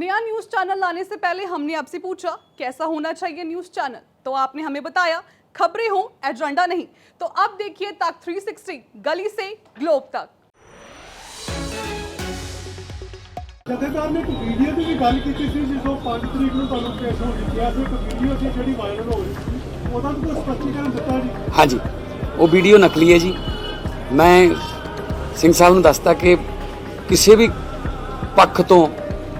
नया news channel लाने से पहले हमने आपसे पूछा कैसा होना चाहिए न्यूज चैनल तो आपने हमें बताया खबरें हो एजेंडा नहीं तो अब देखिए तक 360 गली से ग्लोब तक ਜਥੇਦਾਰ ਨੇ ਇੱਕ ਵੀਡੀਓ ਦੀ ਵੀ ਗੱਲ ਕੀਤੀ ਸੀ ਜਿਸ ਤੋਂ 5 ਤਰੀਕ ਨੂੰ ਤੁਹਾਨੂੰ ਪੇਸ਼ ਹੋਣ ਲਿਖਿਆ ਸੀ ਇੱਕ ਵੀਡੀਓ ਸੀ ਜਿਹੜੀ ਵਾਇਰਲ ਹੋ ਰਹੀ ਸੀ ਉਹਦਾ ਵੀ ਕੋਈ ਸਪਸ਼ਟੀਕਰਨ ਦਿੱਤਾ ਜੀ ਹਾਂਜੀ ਉਹ ਵੀਡੀਓ ਨਕਲੀ ਹੈ ਜੀ ਮੈਂ ਸਿੰਘ ਸਾਹਿਬ ਨੂੰ ਦੱਸਤਾ ਕਿ ਕਿਸੇ ਵੀ ਪੱਖ ਤੋਂ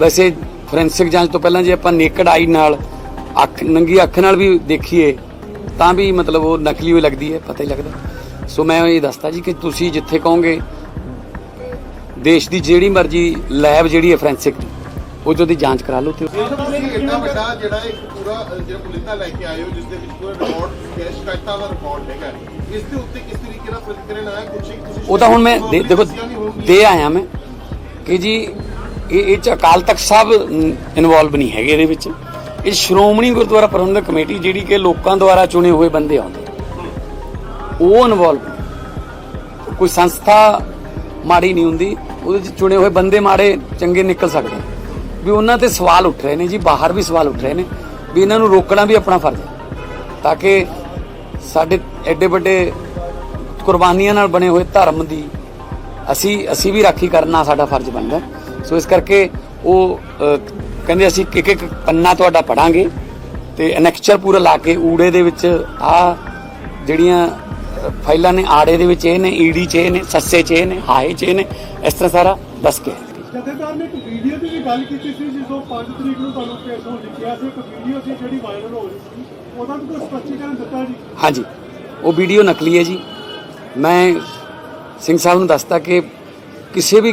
ਵੈਸੇ ਫੋਰੈਂਸਿਕ ਜਾਂਚ ਤੋਂ ਪਹਿਲਾਂ ਜੇ ਆਪਾਂ ਨੇਕਡ ਆਈ ਨਾਲ ਅੱਖ ਨੰਗੀ ਅੱਖ ਨਾਲ ਵੀ ਦੇਖੀਏ ਤਾਂ ਵੀ ਮਤਲਬ ਉਹ ਨਕਲੀ ਹੋਈ ਲੱਗਦੀ ਹੈ ਪਤਾ ਹੀ ਲੱਗਦਾ। ਸੋ ਮੈਂ ਇਹ ਦੱਸਦਾ ਜੀ ਕਿ ਤੁਸੀਂ ਜਿੱਥੇ ਕਹੋਗੇ ਦੇਸ਼ ਦੀ ਜਿਹੜੀ ਮਰਜ਼ੀ ਲੈਬ ਜਿਹੜੀ ਹੈ ਫੋਰੈਂਸਿਕ ਦੀ ਉਹ 'ਚ ਉਹਦੀ ਜਾਂਚ ਕਰਾ ਲਓ ਤੇ ਇੰਨਾ ਵੱਡਾ ਜਿਹੜਾ ਇੱਕ ਪੂਰਾ ਜਿਹੜਾ ਪੁਲਿੰਦਾ ਲੈ ਕੇ ਆਏ ਹੋ ਜਿਸ ਦੇ ਵਿੱਚ ਪੂਰਾ ਰਿਕਾਰਡ ਹੈ ਸ਼ਿਕਾਇਤਾਂ ਦਾ ਰਿਕਾਰਡ ਹੈਗਾ। ਇਸ ਦੇ ਉੱਤੇ ਕਿਸ ਤਰੀਕੇ ਨਾਲ ਪ੍ਰਤੀਕਿਰਿਆ ਆਇਆ? ਕੁਝ ਤੁਸੀਂ ਉਹ ਤਾਂ ਹੁਣ ਮੈਂ ਦੇ- ਦੇਖੋ। ਦੇ ਆਇਆ ਮੈਂ ਕਿ ਜੀ ਇਹ ਇਹ ਚ ਅਕਾਲ ਤਖਤ ਸਾਹਿਬ ਇਨਵੋਲਵ ਨਹੀਂ ਹੈਗੇ ਇਹਦੇ ਵਿੱਚ। ਇਹ ਸ਼੍ਰੋਮਣੀ ਗੁਰਦੁਆਰਾ ਪ੍ਰਬੰਧਕ ਕਮੇਟੀ ਜਿਹੜੀ ਕਿ ਲੋਕਾਂ ਦੁਆਰਾ ਚੁਣੇ ਹੋਏ ਬੰਦੇ ਆਉਂਦੇ। ਉਹ ਇਨਵੋਲਵ ਕੋਈ ਸੰਸਥਾ ਮਾੜੀ ਨਹੀਂ ਹੁੰਦੀ, ਉਹਦੇ ਚ ਚੁਣੇ ਹੋਏ ਬੰਦੇ ਮਾੜੇ ਚੰਗੇ ਨਿਕਲ ਸਕਦੇ ਵੀ ਉਹਨਾਂ ਤੇ ਸਵਾਲ ਉੱਠ ਰਹੇ ਨੇ ਜੀ, ਬਾਹਰ ਵੀ ਸਵਾਲ ਉੱਠ ਰਹੇ ਨੇ, ਵੀ ਇਹਨਾਂ ਨੂੰ ਰੋਕਣਾ ਵੀ ਆਪਣਾ ਫਰਜ਼ ਹੈ। ਤਾਂ ਕਿ ਸਾਡੇ ਐਡੇ ਵੱਡੇ ਕੁਰਬਾਨੀਆਂ ਨਾਲ ਬਣੇ ਹੋਏ ਧਰਮ ਦੀ ਅਸੀਂ ਅਸੀਂ ਵੀ ਰਾਖੀ ਕਰਨਾ ਸਾਡਾ ਫਰਜ਼ ਬਣਦਾ। ਸੋ ਇਸ ਕਰਕੇ ਉਹ ਕਹਿੰਦੇ ਅਸੀਂ ਇੱਕ ਇੱਕ ਪੰਨਾ ਤੁਹਾਡਾ ਪੜਾਂਗੇ ਤੇ ਅਨੈਕਚਰ ਪੂਰਾ ਲਾ ਕੇ ਊੜੇ ਦੇ ਵਿੱਚ ਆ ਜਿਹੜੀਆਂ ਫਾਈਲਾਂ ਨੇ ਆੜੇ ਦੇ ਵਿੱਚ ਇਹ ਨੇ ਈਡੀ ਚ ਇਹ ਨੇ ਸੱਸੇ ਚ ਇਹ ਨੇ ਹਾਏ ਚ ਇਹ ਨੇ ਇਸ ਤਰ੍ਹਾਂ ਸਾਰਾ ਦੱਸ ਕੇ ਜਥੇਦਾਰ ਨੇ ਇੱਕ ਵੀਡੀਓ ਦੀ ਵੀ ਗੱਲ ਕੀਤੀ ਸੀ ਜਿਸ ਤੋਂ 5 ਤਰੀਕ ਨੂੰ ਤੁਹਾਨੂੰ ਪੇਸ਼ ਹੋਣ ਲਿਖਿਆ ਸੀ ਇੱਕ ਵੀਡੀਓ ਸੀ ਜਿਹੜੀ ਵਾਇਰਲ ਹੋ ਰਹੀ ਸੀ ਉਹਦਾ ਵੀ ਕੋਈ ਸਪਸ਼ਟੀਕਰਨ ਦਿੱਤਾ ਜੀ? ਹਾਂਜੀ ਉਹ ਵੀਡੀਓ ਨਕਲੀ ਹੈ ਜੀ। ਮੈਂ ਸਿੰਘ ਸਾਹਿਬ ਨੂੰ ਦੱਸਤਾ ਕਿ ਕਿਸੇ ਵੀ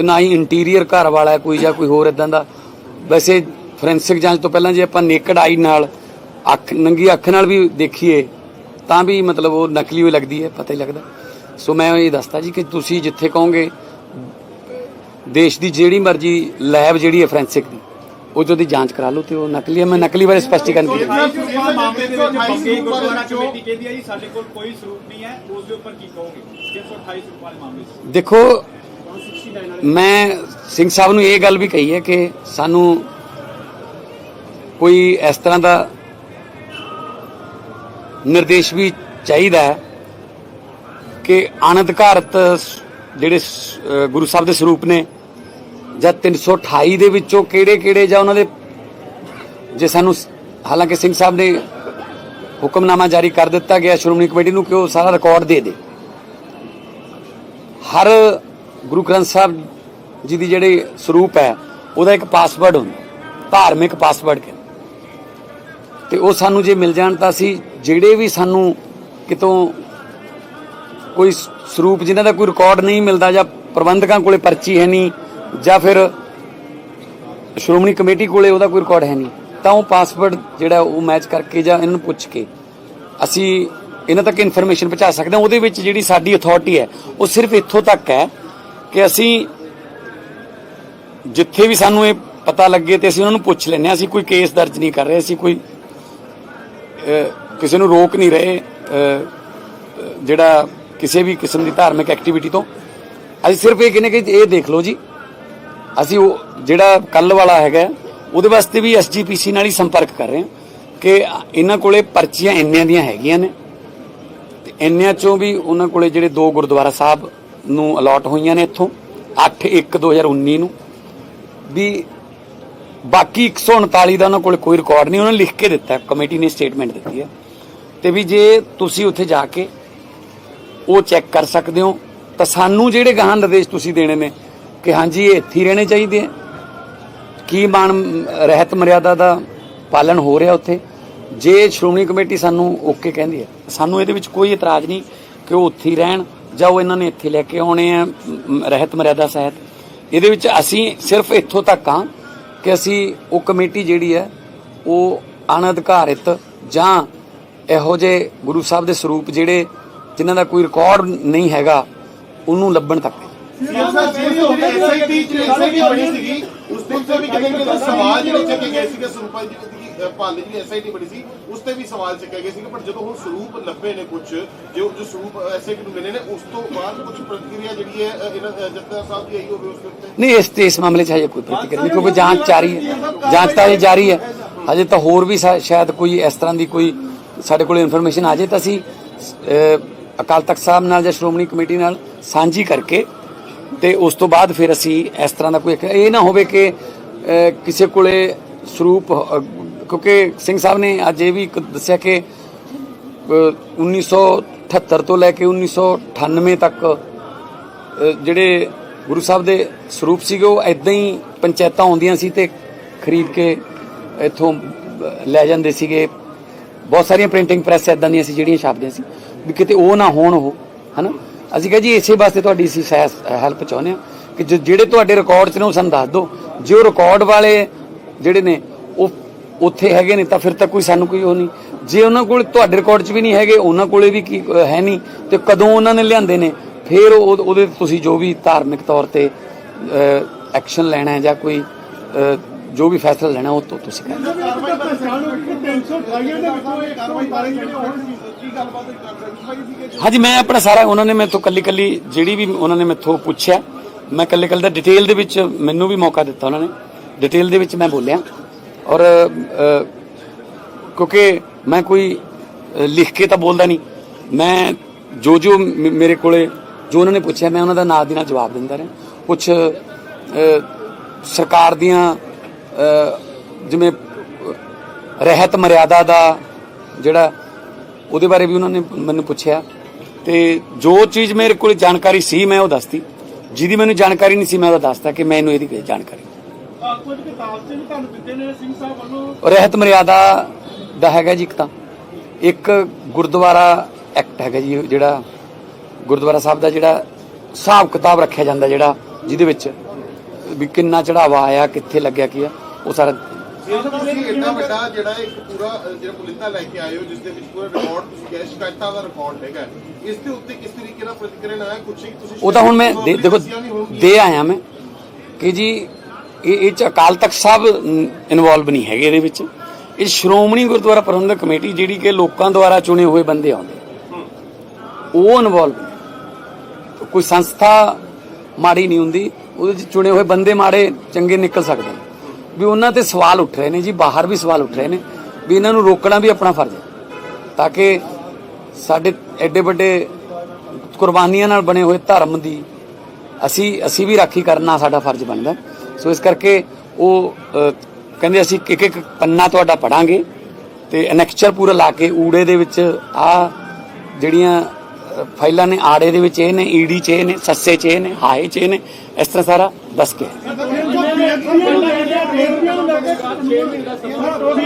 ਤੇ ਨਾ ਹੀ ਇੰਟੀਰੀਅਰ ਘਰ ਵਾਲਾ ਕੋਈ ਜਾਂ ਕੋਈ ਹੋਰ ਇਦਾਂ ਦਾ। ਵੈਸੇ ਫੋਰੈਂਸਿਕ ਜਾਂਚ ਤੋਂ ਪਹਿਲਾਂ ਜੇ ਆਪਾਂ ਨੇਕਡ ਆਈ ਨਾਲ ਅੱਖ ਨੰਗੀ ਅੱਖ ਨਾਲ ਵੀ ਦੇਖੀਏ ਤਾਂ ਵੀ ਮਤਲਬ ਉਹ ਨਕਲੀ ਹੋਈ ਲੱਗਦੀ ਹੈ ਪਤਾ ਹੀ ਲੱਗਦਾ। ਸੋ ਮੈਂ ਇਹ ਦੱਸਦਾ ਜੀ ਕਿ ਤੁਸੀਂ ਜਿੱਥੇ ਕਹੋਗੇ ਦੇਸ਼ ਦੀ ਜਿਹੜੀ ਮਰਜ਼ੀ ਲੈਬ ਜਿਹੜੀ ਹੈ ਫੋਰੈਂਸਿਕ ਦੀ ਉਹ 'ਚ ਉਹਦੀ ਜਾਂਚ ਕਰਾ ਲਓ ਤੇ ਉਹ ਨਕਲੀ ਹੈ। ਮੈਂ ਨਕਲੀ ਬਾਰੇ ਸਪਸ਼ਟੀਕਰਨ ਕੀਤਾ ਇਸ ਮਾਮਲੇ ਦੇ ਵਿੱਚ ਬੰਗੇ ਗੁਰਦੁਆਰਾ ਕਮੇਟੀ ਕਹਿੰਦੀ ਹੈ ਜੀ ਸਾਡੇ ਕੋਲ ਕੋਈ ਸਰੂਪ ਨਹੀਂ ਹੈ ਉਸ ਦੇ ਉੱਪਰ ਕੀ ਕਹੋਗੇ? 328 ਸਰੂਪ ਵਾਲੇ ਮਾਮਲੇ 'ਚ। ਦੇਖੋ ਮੈਂ ਸਿੰਘ ਸਾਹਿਬ ਨੂੰ ਇਹ ਗੱਲ ਵੀ ਕਹੀ ਹੈ ਕਿ ਸਾਨੂੰ ਕੋਈ ਇਸ ਤਰ੍ਹਾਂ ਦਾ ਨਿਰਦੇਸ਼ ਵੀ ਚਾਹੀਦਾ ਹੈ ਕਿ ਆਨੰਦ ਸ- ਜਿਹੜੇ ਗੁਰੂ ਸਾਹਿਬ ਦੇ ਸਰੂਪ ਨੇ ਜਾਂ 328 ਦੇ ਵਿੱਚੋਂ ਕਿਹੜੇ ਕਿਹੜੇ ਜਾਂ ਉਹਨਾਂ ਦੇ ਜੇ ਸਾਨੂੰ ਹਾਲਾਂਕਿ ਸਿੰਘ ਸਾਹਿਬ ਨੇ ਹੁਕਮਨਾਮਾ ਜਾਰੀ ਕਰ ਦਿੱਤਾ ਗਿਆ ਸ਼੍ਰੋਮਣੀ ਕਮੇਟੀ ਨੂੰ ਕਿ ਉਹ ਸਾਰਾ ਰਿਕਾਰਡ ਦੇ ਦੇ। ਹਰ ਗੁਰੂ ਗ੍ਰੰਥ ਸਾਹਿਬ ਜੀ ਦੀ ਜਿਹੜੇ ਸਰੂਪ ਹੈ, ਉਹਦਾ ਇੱਕ ਪਾਸਵਰਡ ਹੁੰਦਾ, ਧਾਰਮਿਕ ਪਾਸਵਰਡ ਕਹਿੰਦੇ। ਤੇ ਉਹ ਸਾਨੂੰ ਜੇ ਮਿਲ ਜਾਣ ਤਾਂ ਅਸੀਂ ਜਿਹੜੇ ਵੀ ਸਾਨੂੰ ਕਿਤੋਂ ਕੋਈ ਸਰੂਪ ਜਿਨ੍ਹਾਂ ਦਾ ਕੋਈ ਰਿਕਾਰਡ ਨਹੀਂ ਮਿਲਦਾ ਜਾਂ ਪ੍ਰਬੰਧਕਾਂ ਕੋਲੇ ਪਰਚੀ ਹੈ ਨਹੀਂ, ਜਾਂ ਫਿਰ ਸ਼੍ਰੋਮਣੀ ਕਮੇਟੀ ਕੋਲੇ ਉਹਦਾ ਕੋਈ ਰਿਕਾਰਡ ਹੈ ਨਹੀਂ, ਤਾਂ ਉਹ ਪਾਸਵਰਡ ਜਿਹੜਾ ਉਹ ਮੈਚ ਕਰਕੇ ਜਾਂ ਇਹਨਾਂ ਨੂੰ ਪੁੱਛ ਕੇ ਅਸੀਂ ਇਹਨਾਂ ਤੱਕ ਇਨਫੋਰਮੇਸ਼ਨ ਪਹੁੰਚਾ ਸਕਦੇ ਹਾਂ। ਉਹਦੇ ਵਿੱਚ ਜਿਹੜੀ ਸਾਡੀ ਅਥਾਰਟੀ ਹੈ, ਉਹ ਸਿਰਫ ਇੱਥੋਂ ਤੱਕ ਹੈ ਕਿ ਅਸੀਂ ਜਿੱਥੇ ਵੀ ਸਾਨੂੰ ਇਹ ਪਤਾ ਲੱਗੇ ਤੇ ਅਸੀਂ ਉਹਨਾਂ ਨੂੰ ਪੁੱਛ ਲੈਂਦੇ ਹਾਂ। ਅਸੀਂ ਕੋਈ ਕੇਸ ਦਰਜ ਨਹੀਂ ਕਰ ਰਹੇ, ਅਸੀਂ ਕੋਈ ਕਿਸੇ ਨੂੰ ਰੋਕ ਨਹੀਂ ਰਹੇ ਜਿਹੜਾ ਕਿਸੇ ਵੀ ਕਿਸਮ ਦੀ ਧਾਰਮਿਕ ਐਕਟੀਵਿਟੀ ਤੋਂ। ਅਸੀਂ ਸਿਰਫ ਇਹ ਕਹਿੰਦੇ ਕਿ ਇਹ ਦੇਖ ਲਓ ਜੀ, ਅਸੀਂ ਉਹ ਜਿਹੜਾ ਕੱਲ ਵਾਲਾ ਹੈਗਾ, ਉਹਦੇ ਵਾਸਤੇ ਵੀ ਐਸਜੀਪੀਸੀ ਨਾਲ ਹੀ ਸੰਪਰਕ ਕਰ ਰਹੇ ਹਾਂ ਕਿ ਇਹਨਾਂ ਕੋਲੇ ਪਰਚੀਆਂ ਇੰਨਿਆਂ ਦੀਆਂ ਹੈਗੀਆਂ ਨੇ। ਤੇ ਇੰਨਿਆਂ ਚੋਂ ਵੀ ਉਹਨਾਂ ਕੋਲੇ ਜਿਹੜੇ ਦੋ ਗੁਰਦੁਆਰਾ ਸਾਹਿਬ ਨੂੰ ਅਲਾਟ ਹੋਈਆਂ ਨੇ ਇੱਥੋਂ 8 1 2019 ਨੂੰ। ਵੀ ਬਾਕੀ 139 ਦਾ ਉਹਨਾਂ ਕੋਲ ਕੋਈ ਰਿਕਾਰਡ ਨਹੀਂ, ਉਹਨਾਂ ਨੇ ਲਿਖ ਕੇ ਦਿੱਤਾ, ਕਮੇਟੀ ਨੇ ਸਟੇਟਮੈਂਟ ਦਿੱਤੀ ਹੈ। ਤੇ ਵੀ ਜੇ ਤੁਸੀਂ ਉੱਥੇ ਜਾ ਕੇ ਉਹ ਚੈੱਕ ਕਰ ਸਕਦੇ ਹੋ, ਤਾਂ ਸਾਨੂੰ ਜਿਹੜੇ ਗਾਹਾਂ ਨਿਰਦੇਸ਼ ਤੁਸੀਂ ਦੇਣੇ ਨੇ ਕਿ ਹਾਂਜੀ, ਇਹ ਇੱਥੇ ਰਹਿਣੇ ਚਾਹੀਦੇ ਆ। ਕੀ ਮਾਨ ਰਹਿਤ ਮਰਿਆਦਾ ਦਾ ਪਾਲਣ ਹੋ ਰਿਹਾ ਉੱਥੇ? ਜੇ ਸ਼੍ਰੋਮਣੀ ਕਮੇਟੀ ਸਾਨੂੰ ਓਕੇ ਕਹਿੰਦੀ ਹੈ, ਸਾਨੂੰ ਇਹਦੇ ਵਿੱਚ ਕੋਈ ਇਤਰਾਜ਼ ਨਹੀਂ ਕਿ ਉਹ ਉੱਥੇ ਹੀ ਰਹਿਣ। ਜਾਂ ਉਹ ਇਹਨਾਂ ਨੇ ਇੱਥੇ ਲੈ ਕੇ ਆਉਣੇ ਆ ਰਹਿਤ ਮਰਿਆਦਾ ਸਹਿਤ। ਇਹਦੇ ਵਿੱਚ ਅਸੀਂ ਸਿਰਫ ਇੱਥੋਂ ਤੱਕ ਹਾਂ ਕਿ ਅਸੀਂ ਉਹ ਕਮੇਟੀ ਜਿਹੜੀ ਹੈ, ਉਹ ਅਣਅਧਿਕਾਰਿਤ ਜਾਂ ਇਹੋ ਜਿਹੇ ਗੁਰੂ ਸਾਹਿਬ ਦੇ ਸਰੂਪ ਜਿਹੜੇ ਜਿਨ੍ਹਾਂ ਦਾ ਕੋਈ ਰਿਕਾਰਡ ਨਹੀਂ ਹੈਗਾ, ਉਹਨੂੰ ਲੱਭਣ ਤੱਕ ਐਸਆਈਟੀ ਚ ਐਸਆਈਟੀ ਬਣੀ ਸੀਗੀ, ਉਸ ਦੇ ਉੱਤੇ ਵੀ ਕਹਿੰਦੇ ਸਵਾਲ ਜਿਹੜੇ ਚੱਕੇ ਗਏ ਸੀਗੇ ਸਰੂਪਾ ਜੀ ਭਾਲੇ ਦੀ ਐਸਆਈਟੀ ਬਣੀ ਸੀ ਉਸ ਤੇ ਵੀ ਸਵਾਲ ਚੱਕੇ ਗਏ ਸੀਗੇ ਪਰ ਜਦੋਂ ਹੁਣ ਸਰੂਪ ਲੱਭੇ ਨੇ ਕੁਝ ਜੋ ਜੋ ਸਰੂਪ ਐਸਆਈਟੀ ਨੂੰ ਮਿਲੇ ਨੇ ਉਸ ਤੋਂ ਬਾਅਦ ਕੁਝ ਪ੍ਰਤੀਕਿਰਿਆ ਜਿਹੜੀ ਹੈ ਇਹਨਾਂ ਜੱਥੇਦਾਰ ਸਾਹਿਬ ਦੀ ਆਈ ਹੋਵੇ ਉਸ ਉੱਤੇ? ਨਹੀਂ ਇਸ ਤੇ ਇਸ ਮਾਮਲੇ 'ਚ ਹਜੇ ਕੋਈ ਪ੍ਰਤੀਕਿਰਿਆ ਨਹੀਂ ਕਿਉਂਕਿ ਜਾਂਚ ਜਾਰੀ ਹੈ ਜਾਂਚ ਤਾਂ ਜਾਰੀ ਹੈ। ਹਜੇ ਤਾਂ ਹੋਰ ਵੀ ਸ਼ਾ- ਸ਼ਾਇਦ ਕੋਈ ਇਸ ਤਰ੍ਹਾਂ ਦੀ ਕੋਈ ਸਾਡੇ ਕੋਲ ਇਨਫੋਰਮੇਸ਼ਨ ਆ ਜਾਏ ਤਾਂ ਅਸੀਂ ਅਕਾਲ ਤਖਤ ਸਾਹਿਬ ਨਾਲ ਜਾਂ ਸ਼੍ਰੋਮਣੀ ਕਮੇਟੀ ਨਾਲ ਸਾਂਝੀ ਕਰਕੇ ਤੇ ਉਸ ਤੋਂ ਬਾਅਦ ਫਿਰ ਅਸੀਂ ਇਸ ਤਰ੍ਹਾਂ ਦਾ ਕੋਈ ਇਹ ਨਾ ਹੋਵੇ ਕਿ ਕਿਸੇ ਕੋਲੇ ਸਰੂਪ ਕਿਉਂਕਿ ਸਿੰਘ ਸਾਹਿਬ ਨੇ ਅੱਜ ਇਹ ਵੀ ਇੱਕ ਦੱਸਿਆ ਕਿ ਅਹ, 1978 ਤੋਂ ਲੈ ਕੇ 1998 ਤੱਕ ਜਿਹੜੇ ਗੁਰੂ ਸਾਹਿਬ ਦੇ ਸਰੂਪ ਸੀਗੇ ਉਹ ਐਦਾਂ ਹੀ ਪੰਚਾਇਤਾਂ ਆਉਂਦੀਆਂ ਸੀ ਤੇ ਖਰੀਦ ਕੇ ਇੱਥੋਂ ਲੈ ਜਾਂਦੇ ਸੀਗੇ। ਬਹੁਤ ਸਾਰੀਆਂ ਪ੍ਰਿੰਟਿੰਗ ਪ੍ਰੈਸ ਐਦਾਂ ਦੀਆਂ ਸੀ ਜਿਹੜੀਆਂ ਛਾਪਦੀਆਂ ਸੀ ਵੀ ਕਿਤੇ ਉਹ ਨਾ ਹੋਣ ਉਹ ਹਨਾ? ਅਸੀਂ ਕਹਾਂ ਜੀ ਇਸੇ ਵਾਸਤੇ ਤੁਹਾਡੀ ਅਸੀਂ ਹੈਲਪ ਚਾਹੁੰਦੇ ਹਾਂ ਕਿ ਜਿਹੜੇ ਤੁਹਾਡੇ ਰਿਕਾਰਡ 'ਚ ਨੇ ਉਹ ਸਾਨੂੰ ਦੱਸ ਦਿਓ। ਜੇ ਉਹ ਰਿਕਾਰਡ ਵਾਲੇ ਜਿਹੜੇ ਨੇ ਉਹ ਉੱਥੇ ਹੈਗੇ ਨੇ ਤਾਂ ਫਿਰ ਤਾਂ ਕੋਈ ਸਾਨੂੰ ਕੋਈ ਉਹ ਨਹੀਂ। ਜੇ ਉਹਨਾਂ ਕੋਲ ਤੁਹਾਡੇ ਰਿਕਾਰਡ 'ਚ ਵੀ ਨਹੀਂ ਹੈਗੇ ਉਹਨਾਂ ਕੋਲੇ ਵੀ ਕੀ ਹੈ ਨਹੀਂ। ਤੇ ਕਦੋਂ ਉਹਨਾਂ ਨੇ ਲਿਆਂਦੇ ਨੇ? ਫਿਰ ਉਹ ਉਹਦੇ ਤੁਸੀਂ ਜੋ ਵੀ ਧਾਰਮਿਕ ਤੌਰ ਤੇ ਐਕਸ਼ਨ ਲੈਣਾ ਹੈ ਜਾਂ ਕੋਈ ਜੋ ਵੀ ਫੈਸਲਾ ਲੈਣਾ ਉਹ ਤੋਂ ਤੁਸੀਂ ਕਰਨਾ ਕਾਰਵਾਈ ਤਾਂ ਪਛਾਣ ਹੋ ਗਈ ਕਿ 328 ਦੇ ਵਿੱਚੋਂ ਇਹ ਕਾਰਵਾਈ ਬਾਰੇ ਜਿਹੜੇ ਹੋਣਗੇ ਕੀ ਗੱਲਬਾਤ ਕਰ ਹਾਂਜੀ ਮੈਂ ਆਪਣਾ ਸਾਰਾ ਉਹਨਾਂ ਨੇ ਮੈਥੋਂ ਕੱਲੀ ਕੱਲੀ ਜਿਹੜੀ ਵੀ ਉਹਨਾਂ ਨੇ ਮੈਥੋਂ ਪੁੱਛਿਆ ਮੈਂ ਕੱਲੇ ਕੱਲੇ ਦਾ ਡਿਟੇਲ ਦੇ ਵਿੱਚ ਮੈਨੂੰ ਵੀ ਮੌਕਾ ਦਿੱਤਾ ਉਹਨਾਂ ਨੇ। ਡਿਟੇਲ ਦੇ ਵਿੱਚ ਮੈਂ ਬੋਲਿਆ। ਔਰ ਕਿਉਂਕਿ ਮੈਂ ਕੋਈ ਲਿਖ ਕੇ ਤਾਂ ਬੋਲਦਾ ਨਹੀਂ। ਮੈਂ ਜੋ ਜੋ ਮ- ਮੇਰੇ ਕੋਲੇ ਜੋ ਉਹਨਾਂ ਨੇ ਪੁੱਛਿਆ, ਮੈਂ ਉਹਨਾਂ ਦਾ ਨਾਲ ਦੀ ਨਾਲ ਜਵਾਬ ਦਿੰਦਾ ਰਿਹਾ। ਕੁਝ ਸਰਕਾਰ ਦੀਆਂ ਜਿਵੇਂ, ਰਹਿਤ ਮਰਿਆਦਾ ਦਾ ਜਿਹੜਾ, ਉਹਦੇ ਬਾਰੇ ਵੀ ਉਹਨਾਂ ਨੇ ਮੈਨੂੰ ਪੁੱਛਿਆ। ਤੇ ਜੋ ਚੀਜ਼ ਮੇਰੇ ਕੋਲ ਜਾਣਕਾਰੀ ਸੀ, ਮੈਂ ਉਹ ਦੱਸਤੀ। ਜਿਹਦੀ ਮੈਨੂੰ ਜਾਣਕਾਰੀ ਨਹੀਂ ਸੀ, ਮੈਂ ਉਹ ਦੱਸਤਾ ਕਿ ਮੈਨੂੰ ਇਹਦੀ ਜਾਣਕਾਰੀ ਆਹ ਕੁਝ ਕਿਤਾਬ ਚ ਵੀ ਤੁਹਾਨੂੰ ਦਿੱਤੇ ਨੇ ਸਿੰਘ ਸਾਹਿਬ ਵੱਲੋਂ। ਰਹਿਤ ਮਰਿਆਦਾ ਦਾ ਹੈਗਾ ਜੀ ਇੱਕ ਤਾਂ। ਇੱਕ ਗੁਰਦੁਆਰਾ ਐਕਟ ਹੈਗਾ ਜੀ ਜਿਹੜਾ ਗੁਰਦੁਆਰਾ ਸਾਹਿਬ ਦਾ ਜਿਹੜਾ ਹਿਸਾਬ ਕਿਤਾਬ ਰੱਖਿਆ ਜਾਂਦਾ ਜਿਹੜਾ ਜਿਹਦੇ ਵਿੱਚ ਵੀ ਕਿੰਨਾ ਚੜਾਵਾ ਆਇਆ ਕਿੱਥੇ ਲੱਗਿਆ ਕੀ ਆ ਉਹ ਸਾਰਾ ਇਹ ਤਾਂ ਤੁਸੀਂ ਇੰਨਾ ਵੱਡਾ ਜਿਹੜਾ ਇੱਕ ਪੂਰਾ ਅ, ਜਿਹੜਾ ਪੁਲਿੰਦਾ ਲੈ ਕੇ ਆਏ ਹੋ ਜਿਸ ਦੇ ਵਿੱਚ ਪੂਰਾ ਰਿਕਾਰਡ ਤੁਸੀਂ ਕਿਹਾ ਸ਼ਿਕਾਇਤਾਂ ਦਾ ਰਿਕਾਰਡ ਹੈਗਾ। ਇਸ ਦੇ ਉੱਤੇ ਕਿਸ ਤਰੀਕੇ ਨਾਲ ਪ੍ਰਤੀਕਿਰਿਆ ਆਇਆ? ਕੁਛ ਹੀ ਤੁਸੀਂ ਉਹ ਤਾਂ ਹੁਣ ਮੈਂ ਦੇ- ਦੇਖੋ। ਦੇ ਆਇਆ ਮੈਂ ਕਿ ਜੀ ਇਹ ਇਹ ਚ ਅਕਾਲ ਤਖਤ ਸਾਹਿਬ ਇਨਵੋਲਵ ਨਹੀਂ ਹੈਗੇ ਇਹਦੇ ਵਿੱਚ। ਇਹ ਸ਼੍ਰੋਮਣੀ ਗੁਰਦੁਆਰਾ ਪ੍ਰਬੰਧਕ ਕਮੇਟੀ ਜਿਹੜੀ ਕਿ ਲੋਕਾਂ ਦੁਆਰਾ ਚੁਣੇ ਹੋਏ ਬੰਦੇ ਆਉਂਦੇ। ਉਹ ਇਨਵੋਲਵ ਕੋਈ ਸੰਸਥਾ ਮਾੜੀ ਨਹੀਂ ਹੁੰਦੀ। ਉਹਦੇ ਚ ਚੁਣੇ ਹੋਏ ਬੰਦੇ ਮਾੜੇ ਚੰਗੇ ਨਿਕਲ ਸਕਦੇ ਨੇ। ਵੀ ਉਹਨਾਂ ਤੇ ਸਵਾਲ ਉੱਠ ਰਹੇ ਨੇ ਜੀ, ਬਾਹਰ ਵੀ ਸਵਾਲ ਉੱਠ ਰਹੇ ਨੇ ਵੀ ਇਹਨਾਂ ਨੂੰ ਰੋਕਣਾ ਵੀ ਆਪਣਾ ਫਰਜ਼ ਹੈ। ਤਾਂ ਕਿ ਸਾਡੇ ਐਡੇ ਵੱਡੇ ਕੁਰਬਾਨੀਆਂ ਨਾਲ ਬਣੇ ਹੋਏ ਧਰਮ ਦੀ ਅਸੀਂ ਅਸੀਂ ਵੀ ਰਾਖੀ ਕਰਨਾ ਸਾਡਾ ਫਰਜ਼ ਬਣਦਾ। ਸੋ ਇਸ ਕਰਕੇ ਉਹ ਕਹਿੰਦੇ ਅਸੀਂ ਇੱਕ ਇੱਕ ਪੰਨਾ ਤੁਹਾਡਾ ਪੜਾਂਗੇ ਤੇ ਅਨੈਕਚਰ ਪੂਰਾ ਲਾ ਕੇ ਊੜੇ ਦੇ ਵਿੱਚ ਆ ਜਿਹੜੀਆਂ ਫਾਈਲਾਂ ਨੇ ਆੜੇ ਦੇ ਵਿੱਚ ਇਹ ਨੇ ਈਡੀ ਚ ਇਹ ਨੇ ਸੱਸੇ ਚ ਇਹ ਨੇ ਹਾਏ ਚ ਇਹ ਨੇ ਇਸ ਤਰ੍ਹਾਂ ਸਾਰਾ ਦੱਸ ਕੇ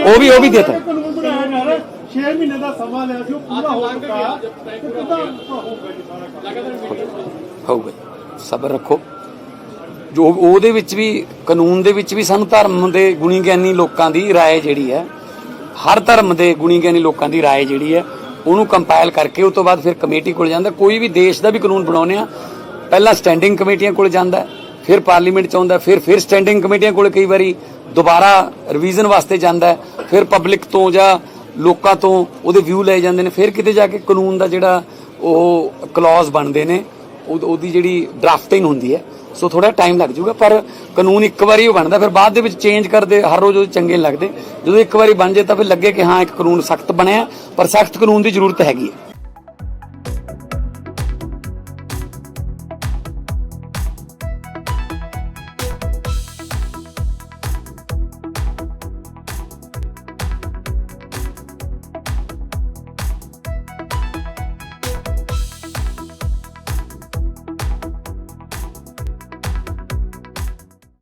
ਉਹ ਵੀ ਉਹ ਵੀ ਦੇਤਾ। ਕਾਨੂੰਨ ਬਣਾਇਆ ਜਾ ਰਿਹਾ 6 ਮਹੀਨੇ ਦਾ ਸਮਾਂ ਲਿਆ ਸੀ ਉਹ ਪੂਰਾ ਹੋ ਚੁੱਕਾ ਕਿੱਦਾਂ ਹੋਊਗਾ। ਜੀ ਸਾਰਾ ਕੰਮ ਹੋਊਗਾ ਜੀ। ਸਬਰ ਰੱਖੋ। ਜੋ ਉਹਦੇ ਵਿੱਚ ਵੀ ਕਾਨੂੰਨ ਦੇ ਵਿੱਚ ਵੀ ਸਾਨੂੰ ਧਰਮ ਦੇ ਗੁਣੀ ਗਿਆਨੀ ਲੋਕਾਂ ਦੀ رائے ਜਿਹੜੀ ਹੈ ਹਰ ਧਰਮ ਦੇ ਗੁਣੀ ਗਿਆਨੀ ਲੋਕਾਂ ਦੀ رائے ਜਿਹੜੀ ਹੈ ਉਹਨੂੰ ਕੰਪਾਈਲ ਕਰਕੇ ਉਸ ਤੋਂ ਬਾਅਦ ਫਿਰ ਕਮੇਟੀ ਕੋਲ ਜਾਂਦਾ ਕੋਈ ਵੀ ਦੇਸ਼ ਦਾ ਵੀ ਕਾਨੂੰਨ ਬਣਾਉਂਦੇ ਆ ਪਹਿਲਾਂ ਸਟੈਂਡਿੰਗ ਕਮੇਟੀਆਂ ਕੋਲ ਜਾਂਦਾ ਹੈ, ਫਿਰ ਪਾਰਲੀਮੈਂਟ ਚ ਆਉਂਦਾ ਫਿਰ ਫਿਰ ਸਟੈਂਡਿੰਗ ਕਮੇਟੀਆਂ ਕੋਲ ਕਈ ਵਾਰੀ ਦੁਬਾਰਾ ਰਿਵੀਜ਼ਨ ਵਾਸਤੇ ਜਾਂਦਾ ਹੈ, ਫਿਰ ਪਬਲਿਕ ਤੋਂ ਜਾਂ ਲੋਕਾਂ ਤੋਂ ਉਹਦੇ ਵਿਊ ਲਏ ਜਾਂਦੇ ਨੇ ਫਿਰ ਕਿਤੇ ਜਾ ਕੇ ਕਾਨੂੰਨ ਦਾ ਜਿਹੜਾ ਉਹ ਕਲੌਜ਼ ਬਣਦੇ ਨੇ ਉਹ- ਉਹਦੀ ਜਿਹੜੀ ਡਰਾਫਟਿੰਗ ਹੁੰਦੀ ਹੈ ਸੋ ਥੋੜਾ ਟਾਈਮ ਲੱਗ ਜਾਊਗਾ, ਪਰ ਕਾਨੂੰਨ ਇੱਕ ਵਾਰੀ ਉਹ ਬਣਦਾ, ਫਿਰ ਬਾਅਦ ਦੇ ਵਿੱਚ ਚੇਂਜ ਕਰਦੇ, ਹਰ ਰੋਜ਼ ਉਹ ਚੰਗੇ ਲੱਗਦੇ। ਜਦੋਂ ਇੱਕ ਵਾਰੀ ਬਣ ਜੇ ਤਾਂ ਫਿਰ ਲੱਗੇ ਕਿ ਹਾਂ, ਇੱਕ ਕਾਨੂੰਨ ਸਖਤ ਬਣਿਆ, ਪਰ ਸਖਤ ਕਾਨੂੰਨ ਦੀ ਜ਼ਰੂਰਤ ਹੈਗੀ ਹੈ।